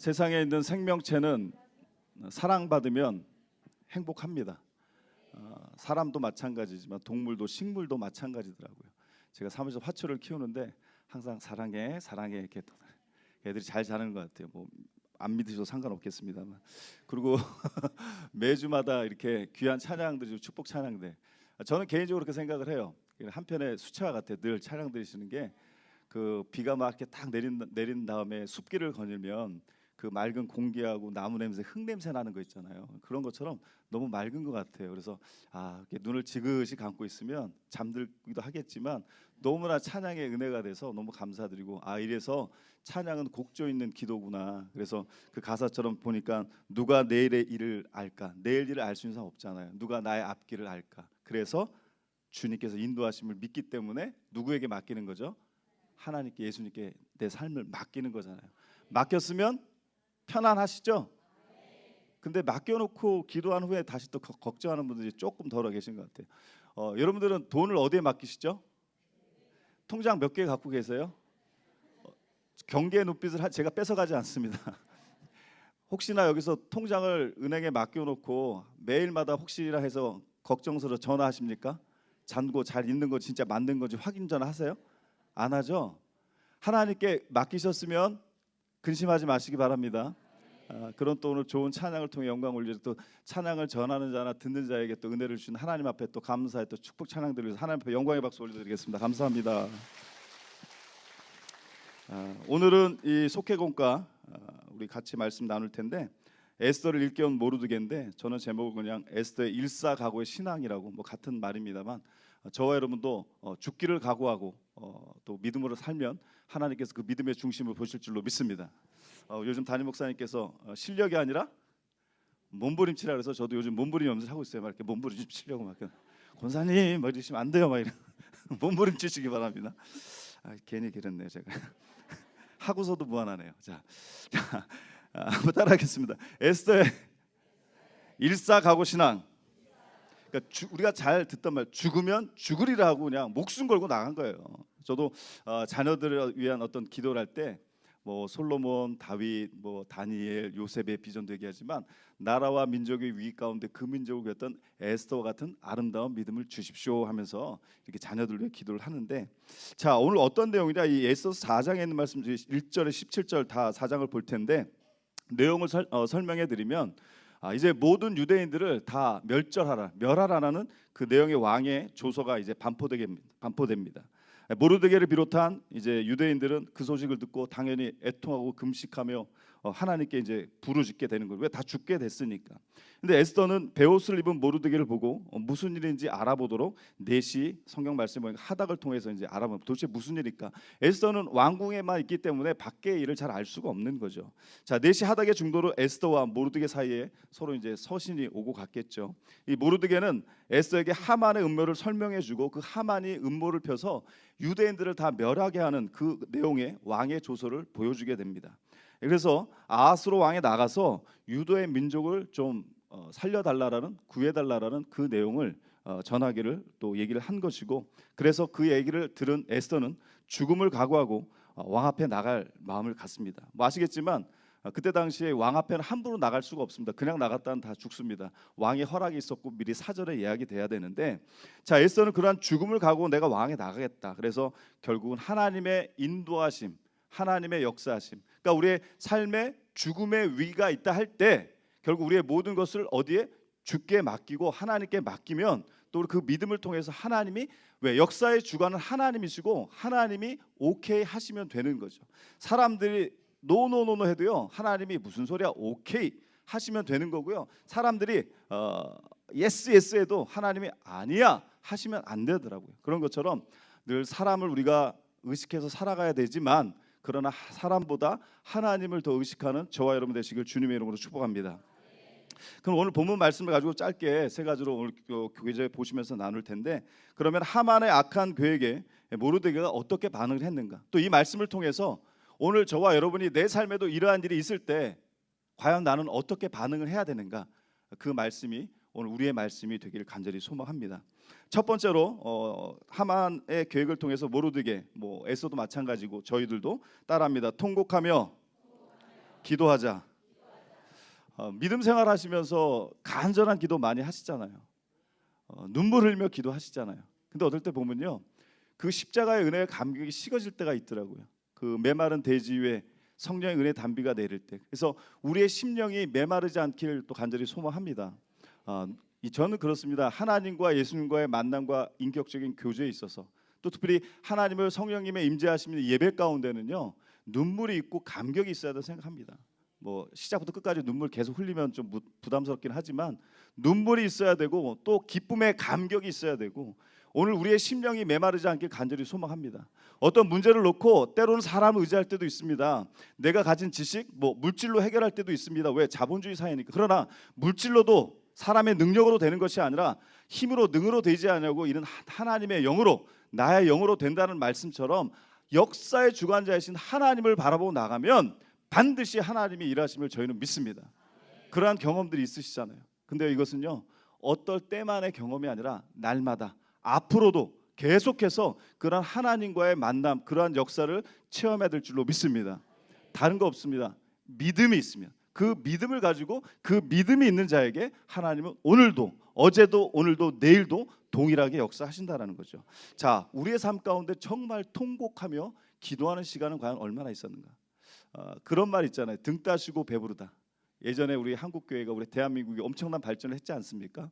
세상에 있는 생명체는 사랑받으면 행복합니다. 어, 사람도 마찬가지지만 동물도 식물도 마찬가지더라고요. 제가 사무실 화초를 키우는데 항상 사랑해 사랑해 이렇게 또 애들이 잘 자라는 것 같아요. 뭐 안 믿으셔도 상관없겠습니다만 그리고 매주마다 이렇게 귀한 찬양들이 축복 찬양들 저는 개인적으로 그렇게 생각을 해요. 한편의 수채화 같아요. 늘 찬양 들으시는 게 그 비가 막 이렇게 딱 내린 내린 다음에 숲길을 거닐면 그 맑은 공기하고 나무 냄새, 흙 냄새 나는 거 있잖아요. 그런 것처럼 너무 맑은 것 같아요. 그래서 아 눈을 지그시 감고 있으면 잠들기도 하겠지만 너무나 찬양의 은혜가 돼서 너무 감사드리고 아 이래서 찬양은 곡조 있는 기도구나. 그래서 그 가사처럼 보니까 누가 내일의 일을 알까? 내일 일을 알 수 있는 사람 없잖아요. 누가 나의 앞길을 알까? 그래서 주님께서 인도하심을 믿기 때문에 누구에게 맡기는 거죠? 하나님께 예수님께 내 삶을 맡기는 거잖아요. 맡겼으면 편안하시죠? 근데 맡겨놓고 기도한 후에 다시 또 거- 걱정하는 분들이 조금 덜어 계신 것 같아요. 어, 여러분들은 돈을 어디에 맡기시죠? 통장 몇 개 갖고 계세요? 어, 경계의 눈빛을 하- 제가 뺏어가지 않습니다. 혹시나 여기서 통장을 은행에 맡겨놓고 매일마다 혹시나 해서 걱정스러 전화하십니까? 잔고 잘 있는 거 진짜 맞는 건지 확인 전화하세요? 안 하죠? 하나님께 맡기셨으면 근심하지 마시기 바랍니다. 아, 그런 또 오늘 좋은 찬양을 통해 영광 올려 또 찬양을 전하는 자나 듣는 자에게 또 은혜를 주신 하나님 앞에 또 감사의 또 축복 찬양들을 위해서 하나님 앞에 영광의 박수 올려드리겠습니다. 감사합니다. 아, 오늘은 이 속회공과 아, 우리 같이 말씀 나눌 텐데 에스더를 일깨운 모르드게인데 저는 제목을 그냥 에스더의 일사각오의 신앙이라고 뭐 같은 말입니다만 어, 저와 여러분도 어, 죽기를 각오하고 어, 또 믿음으로 살면 하나님께서 그 믿음의 중심을 보실 줄로 믿습니다. 어, 요즘 담임 목사님께서 어, 실력이 아니라 몸부림치라 그래서 저도 요즘 몸부림 연습하고 있어요. 막 이렇게 몸부림 치려고 막 권사님 뭐 이러시면 안 돼요. 막 이런 몸부림 치시기 바랍니다. 아, 괜히 그랬네요 제가 하고서도 무한하네요. 자, 자 아, 한번 따라하겠습니다. 에스더의 일사각오 신앙. 그러니까 주, 우리가 잘 듣던 말 죽으면 죽으리라 하고 그냥 목숨 걸고 나간 거예요. 저도 어, 자녀들을 위한 어떤 기도를 할 때 뭐 솔로몬, 다윗, 뭐 다니엘, 요셉의 비전도 얘기하지만 나라와 민족의 위기 가운데 그 민족을 구했던 에스더와 같은 아름다운 믿음을 주십시오 하면서 이렇게 자녀들 위해 기도를 하는데 자 오늘 어떤 내용이냐 이 에스더 4장에 있는 말씀 중에 1절에 17절 다 4장을 볼 텐데 내용을 설, 어, 설명해 드리면 아, 이제 모든 유대인들을 다 멸절하라 멸하라는 그 내용의 왕의 조서가 이제 반포되게 반포됩니다. 모르드게를 비롯한 이제 유대인들은 그 소식을 듣고 당연히 애통하고 금식하며 어, 하나님께 이제 부르짖게 되는 거예요. 왜 다 죽게 됐으니까. 근데 에스더는 베옷을 입은 모르드게를 보고 어, 무슨 일인지 알아보도록 넷이 성경 말씀 보니까 하닥을 통해서 이제 알아보면 도대체 무슨 일일까? 에스더는 왕궁에만 있기 때문에 밖의 일을 잘 알 수가 없는 거죠. 자, 넷이 하닥의 중도로 에스더와 모르드게 사이에 서로 이제 서신이 오고 갔겠죠. 이 모르드게는 에스더에게 하만의 음모를 설명해 주고 그 하만이 음모를 펴서 유대인들을 다 멸하게 하는 그 내용의 왕의 조서를 보여주게 됩니다. 그래서 아하스로 왕에 나가서 유도의 민족을 좀 어, 살려달라라는 구해달라라는 그 내용을 어, 전하기를 또 얘기를 한 것이고 그래서 그 얘기를 들은 에스더는 죽음을 각오하고 어, 왕 앞에 나갈 마음을 갖습니다. 뭐 아시겠지만 어, 그때 당시에 왕 앞에는 함부로 나갈 수가 없습니다. 그냥 나갔다는 다 죽습니다. 왕의 허락이 있었고 미리 사전에 예약이 돼야 되는데 자 에스더는 그러한 죽음을 각오하고 내가 왕에 나가겠다. 그래서 결국은 하나님의 인도하심, 하나님의 역사하심. 그러니까 우리의 삶에 죽음의 위기가 있다 할 때 결국 우리의 모든 것을 어디에 주께 맡기고 하나님께 맡기면 또 그 믿음을 통해서 하나님이 왜 역사의 주관은 하나님이시고 하나님이 오케이 하시면 되는 거죠. 사람들이 노노노노 해도요 하나님이 무슨 소리야 오케이 하시면 되는 거고요. 사람들이 어, 예스 예스 해도 하나님이 아니야 하시면 안 되더라고요. 그런 것처럼 늘 사람을 우리가 의식해서 살아가야 되지만 그러나 사람보다 하나님을 더 의식하는 저와 여러분 되시길 주님의 이름으로 축복합니다. 그럼 오늘 본문 말씀을 가지고 짧게 세 가지로 오늘 어, 교회에 보시면서 나눌 텐데 그러면 하만의 악한 계획에 모르드게가 어떻게 반응을 했는가? 또 이 말씀을 통해서 오늘 저와 여러분이 내 삶에도 이러한 일이 있을 때 과연 나는 어떻게 반응을 해야 되는가? 그 말씀이 오늘 우리의 말씀이 되기를 간절히 소망합니다. 첫 번째로 어, 하만의 계획을 통해서 모르드게 뭐 에서도 마찬가지고 저희들도 따라합니다. 통곡하며 기도하자. 어, 믿음 생활하시면서 간절한 기도 많이 하시잖아요. 어, 눈물 흘며 기도하시잖아요. 근데 어떨 때 보면요, 그 십자가의 은혜의 감격이 식어질 때가 있더라고요. 그 메마른 대지 위에 성령의 은혜 단비가 내릴 때. 그래서 우리의 심령이 메마르지 않기를 또 간절히 소망합니다. 어, 이 저는 그렇습니다. 하나님과 예수님과의 만남과 인격적인 교제에 있어서 또 특별히 하나님을 성령님의 임재하시는 예배 가운데는요 눈물이 있고 감격이 있어야 된다고 생각합니다. 뭐 시작부터 끝까지 눈물 계속 흘리면 좀 무- 부담스럽긴 하지만 눈물이 있어야 되고 또 기쁨의 감격이 있어야 되고 오늘 우리의 심령이 메마르지 않길 간절히 소망합니다. 어떤 문제를 놓고 때로는 사람을 의지할 때도 있습니다. 내가 가진 지식, 뭐 물질로 해결할 때도 있습니다. 왜 자본주의 사회니까. 그러나 물질로도 사람의 능력으로 되는 것이 아니라 힘으로 능으로 되지 않냐고 이런 하- 하나님의 영으로 나의 영으로 된다는 말씀처럼 역사의 주관자이신 하나님을 바라보고 나가면 반드시 하나님이 일하심을 저희는 믿습니다. 그러한 경험들이 있으시잖아요. 근데 이것은요 어떨 때만의 경험이 아니라 날마다 앞으로도 계속해서 그러한 하나님과의 만남, 그러한 역사를 체험해야 될 줄로 믿습니다. 다른 거 없습니다. 믿음이 있으면 그 믿음을 가지고 그 믿음이 있는 자에게 하나님은 오늘도 어제도 오늘도 내일도 동일하게 역사하신다라는 거죠. 자, 우리의 삶 가운데 정말 통곡하며 기도하는 시간은 과연 얼마나 있었는가? 어, 그런 말 있잖아요. 등 따시고 배부르다. 예전에 우리 한국 교회가 우리 대한민국이 엄청난 발전을 했지 않습니까?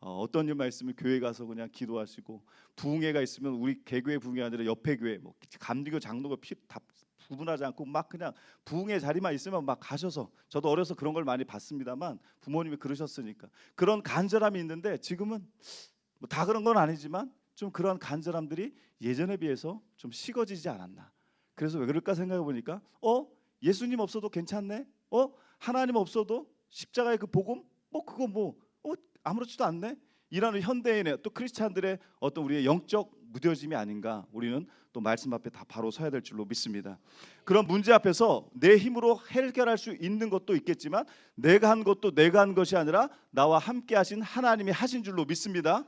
어, 어떤 일만 있으면 교회 가서 그냥 기도하시고 부흥회가 있으면 우리 개교회 부흥회 아니라 옆에 교회 뭐 감리교 장로교 피, 다 구분하지 않고 막 그냥 부흥회 자리만 있으면 막 가셔서 저도 어려서 그런 걸 많이 봤습니다만 부모님이 그러셨으니까 그런 간절함이 있는데 지금은 뭐 다 그런 건 아니지만 좀 그런 간절함들이 예전에 비해서 좀 식어지지 않았나. 그래서 왜 그럴까 생각해 보니까 어 예수님 없어도 괜찮네. 어 하나님 없어도 십자가의 그 복음 뭐 그거 뭐 어, 아무렇지도 않네. 이라는 현대인의 또 크리스찬들의 어떤 우리의 영적 무뎌짐이 아닌가. 우리는 또 말씀 앞에 다 바로 서야 될 줄로 믿습니다. 그런 문제 앞에서 내 힘으로 해결할 수 있는 것도 있겠지만 내가 한 것도 내가 한 것이 아니라 나와 함께 하신 하나님이 하신 줄로 믿습니다.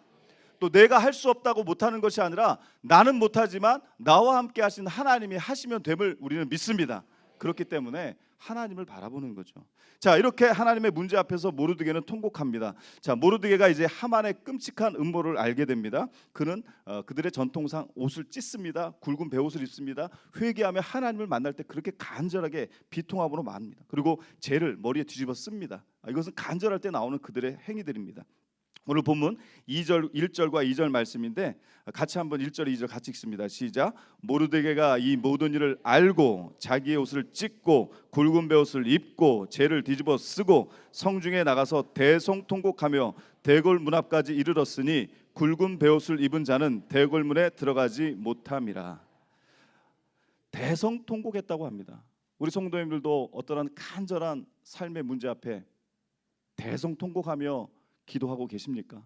또 내가 할 수 없다고 못하는 것이 아니라 나는 못하지만 나와 함께 하신 하나님이 하시면 됨을 우리는 믿습니다. 그렇기 때문에 하나님을 바라보는 거죠. 자 이렇게 하나님의 문제 앞에서 모르드게는 통곡합니다. 자 모르드게가 이제 하만의 끔찍한 음모를 알게 됩니다. 그는 어, 그들의 전통상 옷을 찢습니다. 굵은 베옷을 입습니다. 회개하며 하나님을 만날 때 그렇게 간절하게 비통함으로 말합니다. 그리고 죄를 머리에 뒤집어 씁니다. 아, 이것은 간절할 때 나오는 그들의 행위들입니다. 오늘 본문 2절 1절과 2절 말씀인데 같이 한번 1절 2절 같이 읽습니다. 시작. 모르드게가 이 모든 일을 알고 자기의 옷을 찢고 굵은 베옷을 입고 죄를 뒤집어 쓰고 성중에 나가서 대성통곡하며 대궐 문 앞까지 이르렀으니 굵은 베옷을 입은 자는 대궐 문에 들어가지 못함이라. 대성통곡했다고 합니다. 우리 성도님들도 어떠한 간절한 삶의 문제 앞에 대성통곡하며 기도하고 계십니까?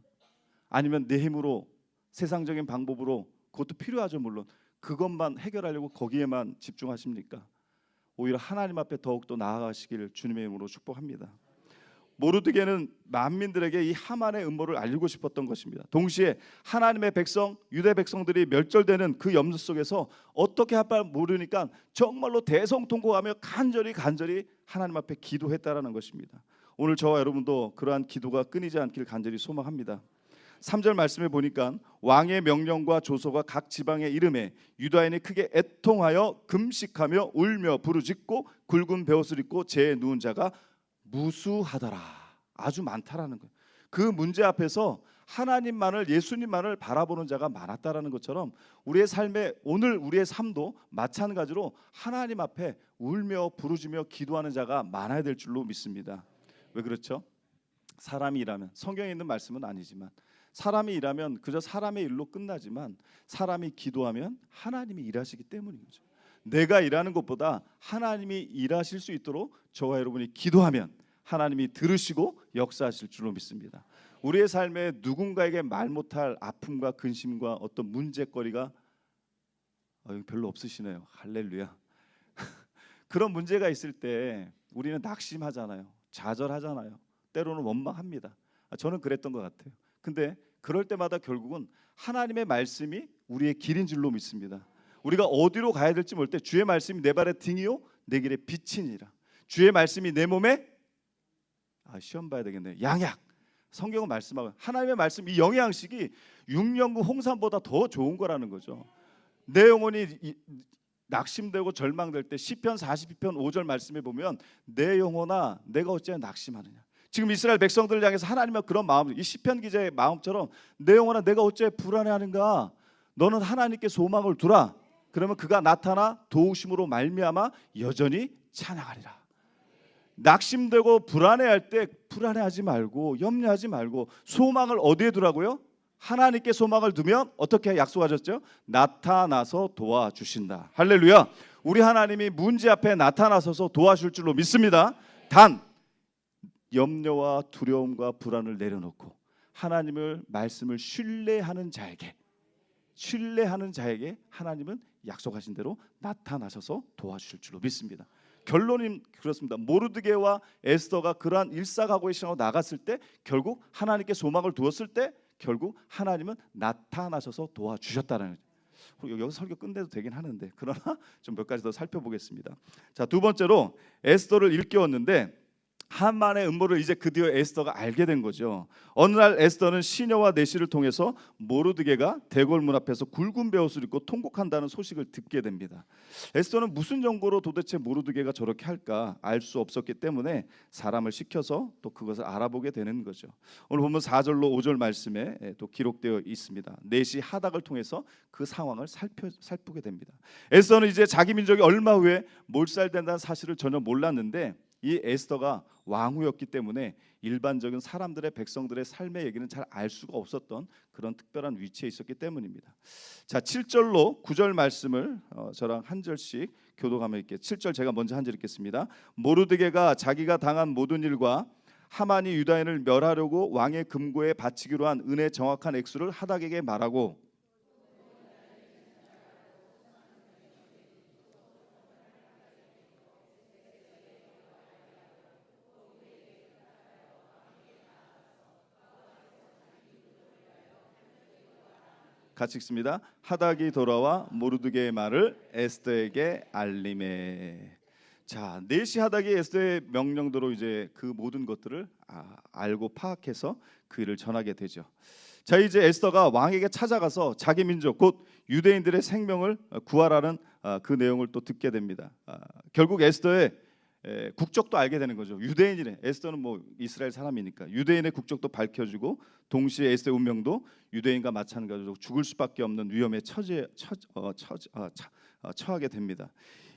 아니면 내 힘으로 세상적인 방법으로 그것도 필요하죠 물론 그것만 해결하려고 거기에만 집중하십니까? 오히려 하나님 앞에 더욱 더 나아가시기를 주님의 이름으로 축복합니다. 모르드게는 만민들에게 이 하만의 음모를 알리고 싶었던 것입니다. 동시에 하나님의 백성 유대 백성들이 멸절되는 그 염려 속에서 어떻게 할바 모르니까 정말로 대성통곡하며 간절히 간절히 하나님 앞에 기도했다라는 것입니다. 오늘 저와 여러분도 그러한 기도가 끊이지 않길 간절히 소망합니다. 3절 말씀에 보니까 왕의 명령과 조서가 각 지방의 이름에 유다인이 크게 애통하여 금식하며 울며 부르짖고 굵은 베옷을 입고 재에 누운 자가 무수하더라. 아주 많다라는 거예요. 그 문제 앞에서 하나님만을 예수님만을 바라보는 자가 많았다라는 것처럼 우리의 삶에 오늘 우리의 삶도 마찬가지로 하나님 앞에 울며 부르짖며 기도하는 자가 많아야 될 줄로 믿습니다. 왜 그렇죠? 사람이 일하면 성경에 있는 말씀은 아니지만 사람이 일하면 그저 사람의 일로 끝나지만 사람이 기도하면 하나님이 일하시기 때문인 거죠. 내가 일하는 것보다 하나님이 일하실 수 있도록 저와 여러분이 기도하면 하나님이 들으시고 역사하실 줄로 믿습니다. 우리의 삶에 누군가에게 말 못할 아픔과 근심과 어떤 문제거리가 어, 별로 없으시네요. 할렐루야. 그런 문제가 있을 때 우리는 낙심하잖아요. 좌절하잖아요. 때로는 원망합니다. 아, 저는 그랬던 것 같아요. 근데 그럴 때마다 결국은 하나님의 말씀이 우리의 길인 줄로 믿습니다. 우리가 어디로 가야 될지 모를 때 주의 말씀이 내 발의 등이요 내 길의 빛이니라. 주의 말씀이 내 몸에 아 시험 봐야 되겠네. 양약. 성경은 말씀하고 하나님의 말씀 이 영양식이 6년구 홍삼보다 더 좋은 거라는 거죠. 내 영혼이 이- 낙심되고 절망될 때 시편 42편 5절 말씀에 보면 내 영혼아 내가 어찌 낙심하느냐. 지금 이스라엘 백성들을 향해서 하나님의 그런 마음, 이 시편 기자의 마음처럼 내 영혼아 내가 어찌 불안해하는가? 너는 하나님께 소망을 두라. 그러면 그가 나타나 도우심으로 말미암아 여전히 찬양하리라. 낙심되고 불안해할 때 불안해하지 말고 염려하지 말고 소망을 어디에 두라고요? 하나님께 소망을 두면 어떻게 약속하셨죠? 나타나서 도와주신다. 할렐루야. 우리 하나님이 문제 앞에 나타나서서 도와줄 줄로 믿습니다. 단 염려와 두려움과 불안을 내려놓고 하나님을 말씀을 신뢰하는 자에게 신뢰하는 자에게 하나님은 약속하신 대로 나타나셔서 도와주실 줄로 믿습니다. 결론은 그렇습니다. 모르드게와 에스더가 그러한 일사각오의 신앙으로 나갔을 때 결국 하나님께 소망을 두었을 때 결국 하나님은 나타나셔서 도와주셨다는 거죠. 여기서 설교 끝내도 되긴 하는데 그러나 좀 몇 가지 더 살펴보겠습니다. 자, 두 번째로 에스더를 일깨웠는데 하만의 음모를 이제 드디어 에스더가 알게 된 거죠. 어느 날 에스더는 시녀와 내시를 통해서 모르드게가 대궐문 앞에서 굵은 베옷을 입고 통곡한다는 소식을 듣게 됩니다. 에스더는 무슨 정보로 도대체 모르드게가 저렇게 할까 알 수 없었기 때문에 사람을 시켜서 또 그것을 알아보게 되는 거죠. 오늘 보면 4절로 5절 말씀에 예, 또 기록되어 있습니다. 내시 하닥을 통해서 그 상황을 살펴 살피게 됩니다. 에스더는 이제 자기 민족이 얼마 후에 몰살된다는 사실을 전혀 몰랐는데 이 에스더가 왕후였기 때문에 일반적인 사람들의 백성들의 삶의 얘기는 잘 알 수가 없었던 그런 특별한 위치에 있었기 때문입니다. 자, 7절로 9절 말씀을 어, 저랑 한 절씩 교도감에 있게 7절 제가 먼저 한 절 읽겠습니다. 모르드게가 자기가 당한 모든 일과 하만이 유다인을 멸하려고 왕의 금고에 바치기로 한 은혜 정확한 액수를 하닥에게 말하고 같이 읽습니다. 하닥이 돌아와 모르드게의 말을 에스더에게 알림해. 자, 네시 하닥이 에스더의 명령대로 이제 그 모든 것들을 아, 알고 파악해서 그 일을 전하게 되죠. 자, 이제 에스더가 왕에게 찾아가서 자기 민족 곧 유대인들의 생명을 구하라는 아, 그 내용을 또 듣게 됩니다. 아, 결국 에스더의 에, 국적도 알게 되는 거죠. 유대인이래. 에스더는 뭐 이스라엘 사람이니까 유대인의 국적도 밝혀지고 동시에 에스더의 운명도 유대인과 마찬가지로 죽을 수밖에 없는 위험에 처지 처, 어, 처, 어, 처, 어, 처하게 됩니다.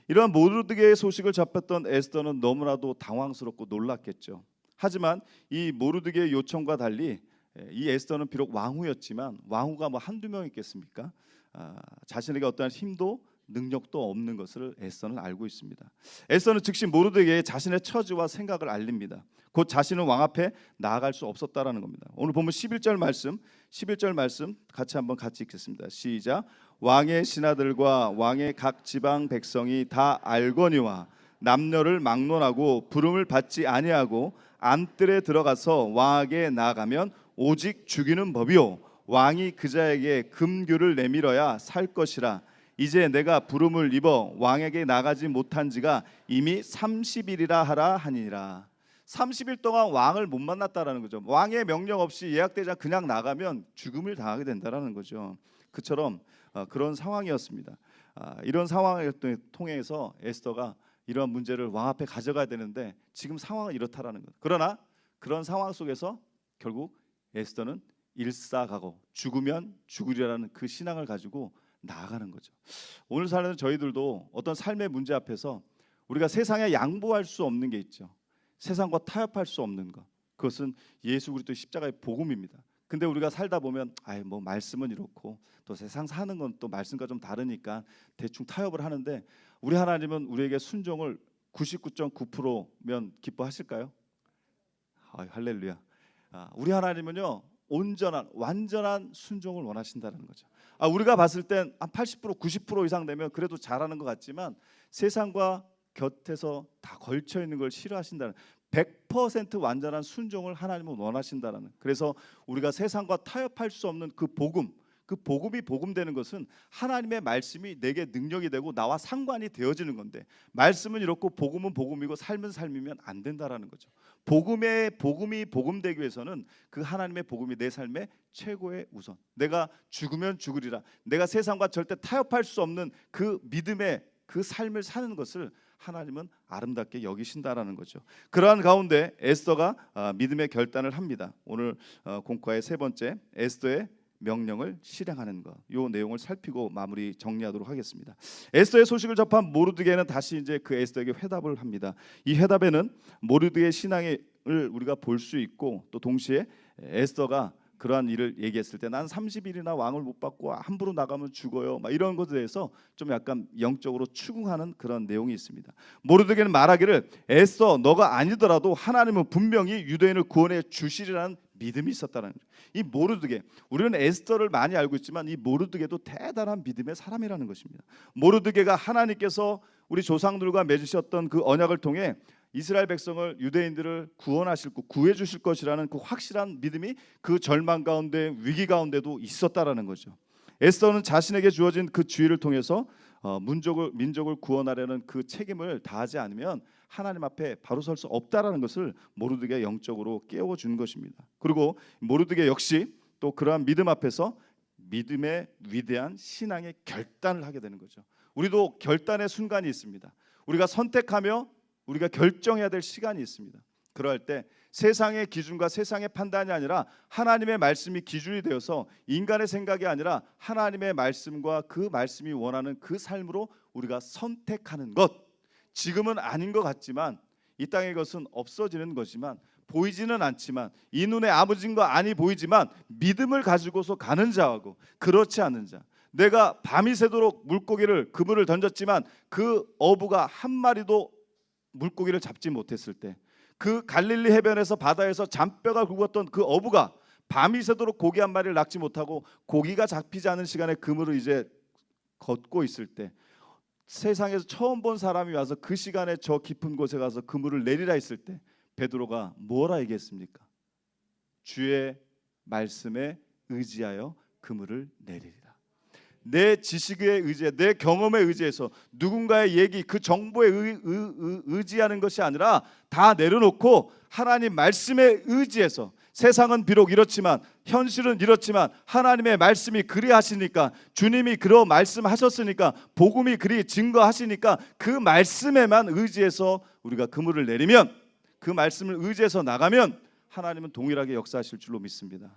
이러한 모르드게의 소식을 접했던 에스더는 너무나도 당황스럽고 놀랐겠죠. 하지만 이 모르드게의 요청과 달리 에, 이 에스더는 비록 왕후였지만 왕후가 뭐 한두 명 있겠습니까? 아, 자신에게 어떠한 힘도 능력도 없는 것을 에스더는 알고 있습니다. 에스더는 즉시 모르드게에 자신의 처지와 생각을 알립니다. 곧 자신은 왕 앞에 나아갈 수 없었다라는 겁니다. 오늘 보면 11절 말씀, 11절 말씀 같이 한번 같이 읽겠습니다. 시작. 왕의 신하들과 왕의 각 지방 백성이 다 알거니와 남녀를 막론하고 부름을 받지 아니하고 안뜰에 들어가서 왕에게 나아가면 오직 죽이는 법이요 왕이 그자에게 금규를 내밀어야 살 것이라 이제 내가 부름을 입어 왕에게 나가지 못한 지가 이미 30일이라 하라 하니라. 30일 동안 왕을 못 만났다라는 거죠. 왕의 명령 없이 예약되자 그냥 나가면 죽음을 당하게 된다라는 거죠. 그처럼 어, 그런 상황이었습니다. 아, 이런 상황을 또 통해서 에스더가 이러한 문제를 왕 앞에 가져가야 되는데 지금 상황은 이렇다라는 것. 그러나 그런 상황 속에서 결국 에스더는 일사가고 죽으면 죽으리라는 그 신앙을 가지고 나아가는 거죠. 오늘 사는 저희들도 어떤 삶의 문제 앞에서 우리가 세상에 양보할 수 없는 게 있죠. 세상과 타협할 수 없는 것. 그것은 예수 그리스도 십자가의 복음입니다. 근데 우리가 살다 보면 아이 뭐 말씀은 이렇고 또 세상 사는 건 또 말씀과 좀 다르니까 대충 타협을 하는데 우리 하나님은 우리에게 순종을 99.9%면 기뻐하실까요? 아, 할렐루야. 아, 우리 하나님은요 온전한 완전한 순종을 원하신다는 거죠. 아, 우리가 봤을 땐 한 80% 90% 이상 되면 그래도 잘하는 것 같지만 세상과 곁에서 다 걸쳐 있는 걸 싫어하신다는 100% 완전한 순종을 하나님은 원하신다는 그래서 우리가 세상과 타협할 수 없는 그 복음 그 복음이 복음되는 것은 하나님의 말씀이 내게 능력이 되고 나와 상관이 되어지는 건데 말씀은 이렇고 복음은 복음이고 삶은 삶이면 안 된다라는 거죠. 복음의 복음이 복음되기 위해서는 그 하나님의 복음이 내 삶의 최고의 우선. 내가 죽으면 죽으리라. 내가 세상과 절대 타협할 수 없는 그 믿음의 그 삶을 사는 것을 하나님은 아름답게 여기신다라는 거죠. 그러한 가운데 에스더가 아, 믿음의 결단을 합니다. 오늘 어, 공과의 세 번째 에스더의 명령을 실행하는 것. 요 내용을 살피고 마무리 정리하도록 하겠습니다. 에스더의 소식을 접한 모르드게는 다시 이제 그 에스더에게 회답을 합니다. 이 회답에는 모르드게의 신앙을 우리가 볼 수 있고 또 동시에 에스더가 그러한 일을 얘기했을 때 난 30일이나 왕을 못 받고 함부로 나가면 죽어요. 막 이런 것에 대해서 좀 약간 영적으로 추궁하는 그런 내용이 있습니다. 모르드게는 말하기를 에스더 너가 아니더라도 하나님은 분명히 유대인을 구원해 주시리라는 믿음이 있었다는 거죠. 이 모르드게 우리는 에스더를 많이 알고 있지만 이 모르드게도 대단한 믿음의 사람이라는 것입니다. 모르드게가 하나님께서 우리 조상들과 맺으셨던 그 언약을 통해 이스라엘 백성을 유대인들을 구원하실 것, 구해 주실 것이라는 그 확실한 믿음이 그 절망 가운데 위기 가운데도 있었다라는 거죠. 에스더는 자신에게 주어진 그 주의를 통해서 어, 민족을 민족을 구원하려는 그 책임을 다하지 않으면 하나님 앞에 바로 설 수 없다라는 것을 모르드게 영적으로 깨워 준 것입니다. 그리고 모르드게 역시 또 그러한 믿음 앞에서 믿음의 위대한 신앙의 결단을 하게 되는 거죠. 우리도 결단의 순간이 있습니다. 우리가 선택하며 우리가 결정해야 될 시간이 있습니다. 그럴 때 세상의 기준과 세상의 판단이 아니라 하나님의 말씀이 기준이 되어서 인간의 생각이 아니라 하나님의 말씀과 그 말씀이 원하는 그 삶으로 우리가 선택하는 것. 지금은 아닌 것 같지만 이 땅의 것은 없어지는 것이지만 보이지는 않지만 이 눈에 아무 증거 아니 보이지만 믿음을 가지고서 가는 자하고 그렇지 않은 자 내가 밤이 새도록 물고기를 그물을 던졌지만 그 어부가 한 마리도 물고기를 잡지 못했을 때 그 갈릴리 해변에서 바다에서 잔뼈가 굵었던 그 어부가 밤이 새도록 고기 한 마리를 낚지 못하고 고기가 잡히지 않은 시간에 그물을 이제 걷고 있을 때 세상에서 처음 본 사람이 와서 그 시간에 저 깊은 곳에 가서 그물을 내리라 했을 때 베드로가 뭐라 얘기했습니까? 주의 말씀에 의지하여 그물을 내리리라. 내 지식에 의지해 내 경험에 의지해서 누군가의 얘기 그 정보에 의, 의, 의, 지하는 것이 아니라 다 내려놓고 하나님 말씀에 의지해서 세상은 비록 이렇지만 현실은 이렇지만 하나님의 말씀이 그리 하시니까 주님이 그러 말씀하셨으니까 복음이 그리 증거하시니까 그 말씀에만 의지해서 우리가 그물을 내리면 그 말씀을 의지해서 나가면 하나님은 동일하게 역사하실 줄로 믿습니다.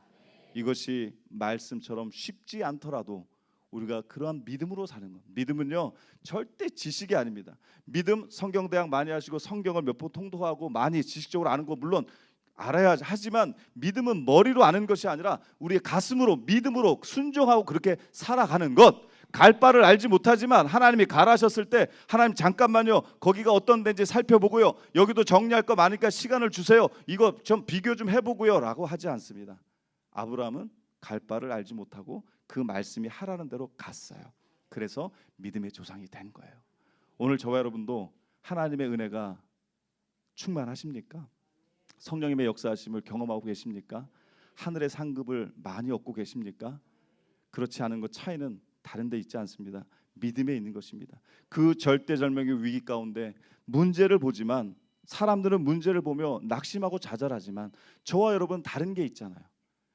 이것이 말씀처럼 쉽지 않더라도 우리가 그러한 믿음으로 사는 것. 믿음은요 절대 지식이 아닙니다. 믿음 성경 대학 많이 하시고 성경을 몇 번 통독하고 많이 지식적으로 아는 거 물론 알아야 하지만 믿음은 머리로 아는 것이 아니라 우리의 가슴으로 믿음으로 순종하고 그렇게 살아가는 것. 갈 바를 알지 못하지만 하나님이 가라셨을 때 하나님 잠깐만요 거기가 어떤 데인지 살펴보고요 여기도 정리할 거 많으니까 시간을 주세요 이거 좀 비교 좀 해보고요라고 하지 않습니다 아브라함은 갈 바를 알지 못하고 그 말씀이 하라는 대로 갔어요. 그래서 믿음의 조상이 된 거예요. 오늘 저와 여러분도 하나님의 은혜가 충만하십니까? 성령님의 역사하심을 경험하고 계십니까? 하늘의 상급을 많이 얻고 계십니까? 그렇지 않은 것 차이는 다른 데 있지 않습니다. 믿음에 있는 것입니다. 그 절대절명의 위기 가운데 문제를 보지만 사람들은 문제를 보며 낙심하고 좌절하지만 저와 여러분 다른 게 있잖아요.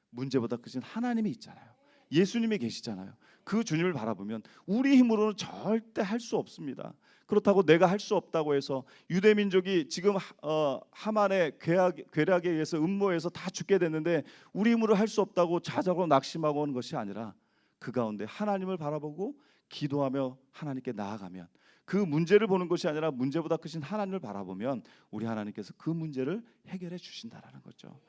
문제보다 크신 하나님이 있잖아요. 예수님이 계시잖아요. 그 주님을 바라보면 우리 힘으로는 절대 할 수 없습니다. 그렇다고 내가 할 수 없다고 해서 유대 민족이 지금 어, 하만의 괴악, 괴락에 의해서 음모해서 다 죽게 됐는데 우리 힘으로 할 수 없다고 자작으로 낙심하고 오는 것이 아니라 그 가운데 하나님을 바라보고 기도하며 하나님께 나아가면 그 문제를 보는 것이 아니라 문제보다 크신 하나님을 바라보면 우리 하나님께서 그 문제를 해결해 주신다라는 거죠.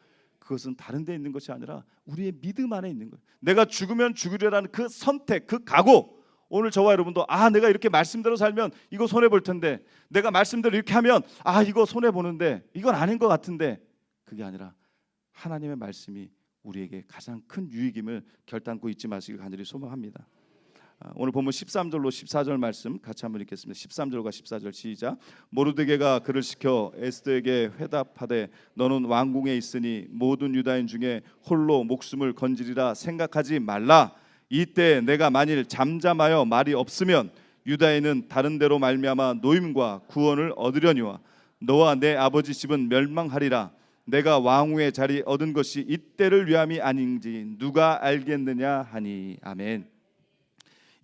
그것은 다른 데 있는 것이 아니라 우리의 믿음 안에 있는 거예요. 내가 죽으면 죽으려라는 그 선택, 그 각오. 오늘 저와 여러분도 아 내가 이렇게 말씀대로 살면 이거 손해 볼 텐데 내가 말씀대로 이렇게 하면 아 이거 손해 보는데 이건 아닌 것 같은데 그게 아니라 하나님의 말씀이 우리에게 가장 큰 유익임을 결단코 잊지 마시길 간절히 소망합니다. 아, 오늘 본문 13절로 14절 말씀 같이 한번 읽겠습니다. 13절과 14절 시작. 모르드게가 그를 시켜 에스더에게 회답하되 너는 왕궁에 있으니 모든 유다인 중에 홀로 목숨을 건지리라 생각하지 말라. 이때 내가 만일 잠잠하여 말이 없으면 유다인은 다른 데로 말미암아 노임과 구원을 얻으려니와 너와 내 아버지 집은 멸망하리라 내가 왕후의 자리 얻은 것이 이때를 위함이 아닌지 누가 알겠느냐 하니 아멘.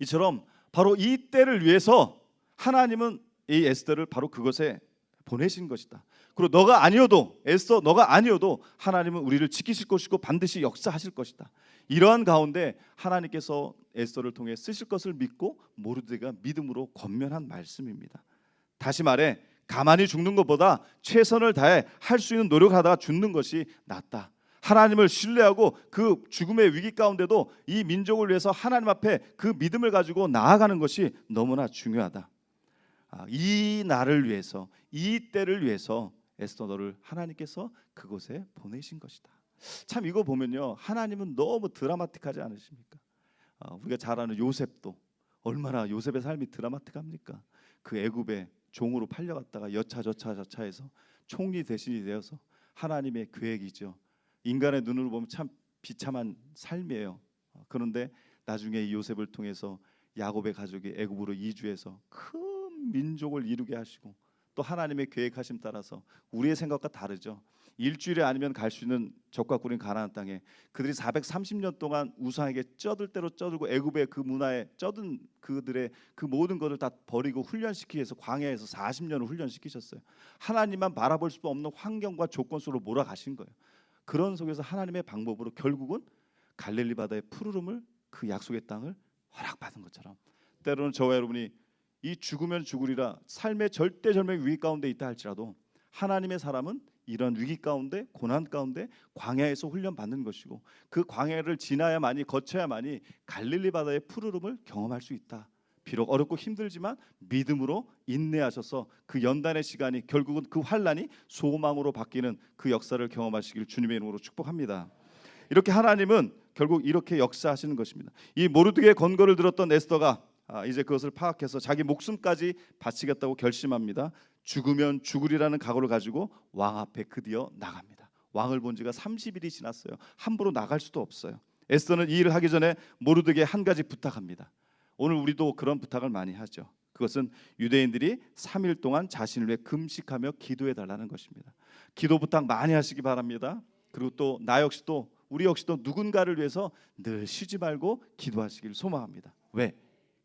이처럼 바로 이 때를 위해서 하나님은 이 에스더를 바로 그것에 보내신 것이다. 그리고 너가 아니어도 에스더 너가 아니어도 하나님은 우리를 지키실 것이고 반드시 역사하실 것이다. 이러한 가운데 하나님께서 에스더를 통해 쓰실 것을 믿고 모르드가 믿음으로 권면한 말씀입니다. 다시 말해 가만히 죽는 것보다 최선을 다해 할 수 있는 노력하다가 죽는 것이 낫다. 하나님을 신뢰하고 그 죽음의 위기 가운데도 이 민족을 위해서 하나님 앞에 그 믿음을 가지고 나아가는 것이 너무나 중요하다. 아, 이 날을 위해서 이 때를 위해서 에스더 너를 하나님께서 그곳에 보내신 것이다. 참 이거 보면요 하나님은 너무 드라마틱하지 않으십니까? 아, 우리가 잘 아는 요셉도 얼마나 요셉의 삶이 드라마틱합니까? 그 애굽에 종으로 팔려갔다가 여차저차 저차해서 총리 대신이 되어서 하나님의 계획이죠. 인간의 눈으로 보면 참 비참한 삶이에요. 어, 그런데 나중에 이 요셉을 통해서 야곱의 가족이 애굽으로 이주해서 큰 민족을 이루게 하시고 또 하나님의 계획하심 따라서 우리의 생각과 다르죠. 일주일에 아니면 갈 수 있는 적과 꿀인 가나안 땅에 그들이 430년 동안 우상에게 쩌들 대로 쩌들고 애굽의 그 문화에 쩌든 그들의 그 모든 것을 다 버리고 훈련시키기 위해서 광야에서 40년을 훈련시키셨어요. 하나님만 바라볼 수 없는 환경과 조건 속으로 몰아가신 거예요. 그런 속에서 하나님의 방법으로 결국은 갈릴리 바다의 푸르름을 그 약속의 땅을 허락받은 것처럼 때로는 저와 여러분이 이 죽으면 죽으리라 삶의 절대절명 위기 가운데 있다 할지라도 하나님의 사람은 이런 위기 가운데 고난 가운데 광야에서 훈련 받는 것이고 그 광야를 지나야만이 거쳐야만이 갈릴리 바다의 푸르름을 경험할 수 있다. 비록 어렵고 힘들지만 믿음으로 인내하셔서 그 연단의 시간이 결국은 그 환란이 소망으로 바뀌는 그 역사를 경험하시길 주님의 이름으로 축복합니다. 이렇게 하나님은 결국 이렇게 역사하시는 것입니다. 이 모르드게의 권고를 들었던 에스더가 아, 이제 그것을 파악해서 자기 목숨까지 바치겠다고 결심합니다. 죽으면 죽으리라는 각오를 가지고 왕 앞에 드디어 나갑니다. 왕을 본 지가 30일이 지났어요. 함부로 나갈 수도 없어요. 에스더는 이 일을 하기 전에 모르드게 한 가지 부탁합니다. 오늘 우리도 그런 부탁을 많이 하죠. 그것은 유대인들이 3일 동안 자신을 위해 금식하며 기도해 달라는 것입니다. 기도 부탁 많이 하시기 바랍니다. 그리고 또 나 역시도 우리 역시도 누군가를 위해서 늘 쉬지 말고 기도하시길 소망합니다. 왜?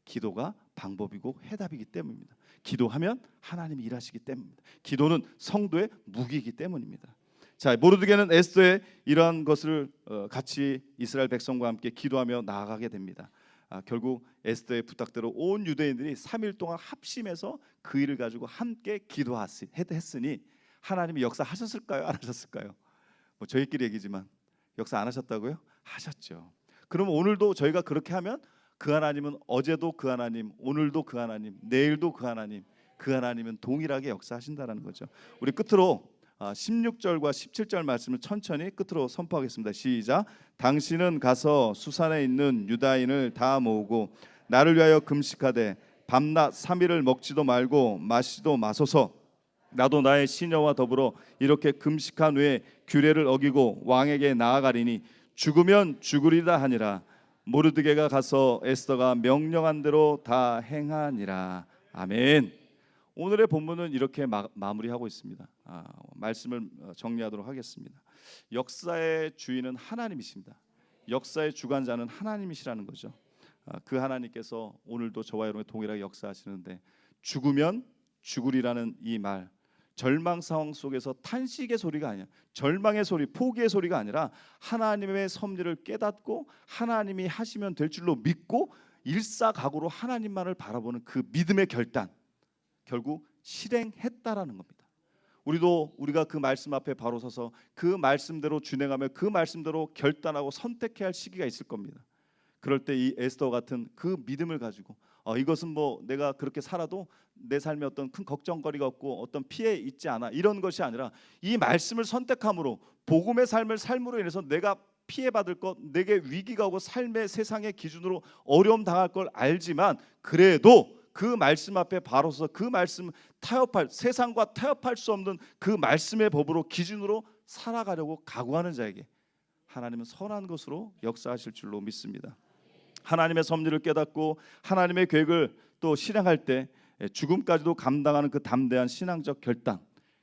기도가 방법이고 해답이기 때문입니다. 기도하면 하나님이 일하시기 때문입니다. 기도는 성도의 무기이기 때문입니다. 자 모르드게는 에스더의 이러한 것을 어, 같이 이스라엘 백성과 함께 기도하며 나아가게 됩니다. 아, 결국 에스더의 부탁대로 온 유대인들이 3일 동안 합심해서 그 일을 가지고 함께 기도했으니 하나님이 역사하셨을까요? 안 하셨을까요? 뭐 저희끼리 얘기지만 역사 안 하셨다고요? 하셨죠. 그럼 오늘도 저희가 그렇게 하면 그 하나님은 어제도 그 하나님, 오늘도 그 하나님, 내일도 그 하나님, 그 하나님은 동일하게 역사하신다라는 거죠. 우리 끝으로 16절과 17절 말씀을 천천히 끝으로 선포하겠습니다. 시작. 당신은 가서 수산에 있는 유다인을 다 모으고 나를 위하여 금식하되 밤낮 3일을 먹지도 말고 마시도 마소서. 나도 나의 시녀와 더불어 이렇게 금식한 후에 규례를 어기고 왕에게 나아가리니 죽으면 죽으리다 하니라. 모르드게가 가서 에스더가 명령한 대로 다 행하니라. 아멘. 오늘의 본문은 이렇게 마, 무리하고 있습니다. 아, 말씀을 정리하도록 하겠습니다. 역사의 주인은 하나님이십니다. 역사의 주관자는 하나님이시라는 거죠. 아, 그 하나님께서 오늘도 저와 여러분의 동일하게 역사하시는데 죽으면 죽으리라는 이 말, 절망 상황 속에서 탄식의 소리가 아니야. 절망의 소리, 포기의 소리가 아니라 하나님의 섭리를 깨닫고 하나님이 하시면 될 줄로 믿고 일사각오로 하나님만을 바라보는 그 믿음의 결단 결국 실행했다라는 겁니다. 우리도 우리가 그 말씀 앞에 바로 서서 그 말씀대로 준행하며 그 말씀대로 결단하고 선택해야 할 시기가 있을 겁니다. 그럴 때 이 에스더 같은 그 믿음을 가지고 어, 이것은 뭐 내가 그렇게 살아도 내 삶에 어떤 큰 걱정거리가 없고 어떤 피해 있지 않아 이런 것이 아니라 이 말씀을 선택함으로 복음의 삶을 삶으로 인해서 내가 피해 받을 것 내게 위기가 오고 삶의 세상의 기준으로 어려움 당할 걸 알지만 그래도 그 말씀 앞에 바로 서서 그 말씀 타협할 세상과 타협할 수 없는 그 말씀의 법으로 기준으로 살아가려고 각오하는 자에게 하나님은 선한 것으로 역사하실 줄로 믿습니다. 하나님의 섭리를 깨닫고 하나님의 계획을 또 실행할 때 예, 죽음까지도 감당하는 그 담대한 신앙적 결단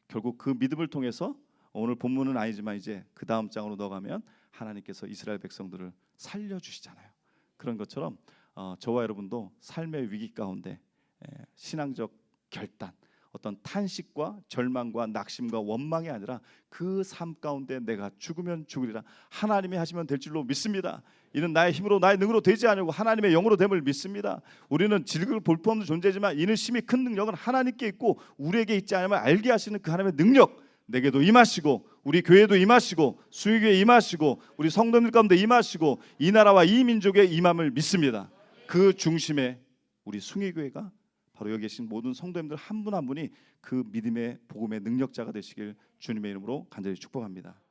결국 그 믿음을 통해서 오늘 본문은 아니지만 이제 그 다음 장으로 넣어가면 하나님께서 이스라엘 백성들을 살려 주시잖아요. 그런 것처럼 어, 저와 여러분도 삶의 위기 가운데 예, 신앙적 결단 어떤 탄식과 절망과 낙심과 원망이 아니라 그 삶 가운데 내가 죽으면 죽으리라 하나님이 하시면 될 줄로 믿습니다. 이는 나의 힘으로 나의 능으로 되지 않고 하나님의 영으로 됨을 믿습니다. 우리는 질극을 볼수 없는 존재지만 이는 심히 큰 능력은 하나님께 있고 우리에게 있지 않으면 알게 하시는 그 하나님의 능력 내게도 임하시고 우리 교회도 임하시고 수의교회 임하시고 우리 성도들 가운데 임하시고 이 나라와 이 민족의 임함을 믿습니다. 그 중심에 우리 숭의교회가 바로 여기 계신 모든 성도님들 한분한 분이 그 믿음의 복음의 능력자가 되시길 주님의 이름으로 간절히 축복합니다.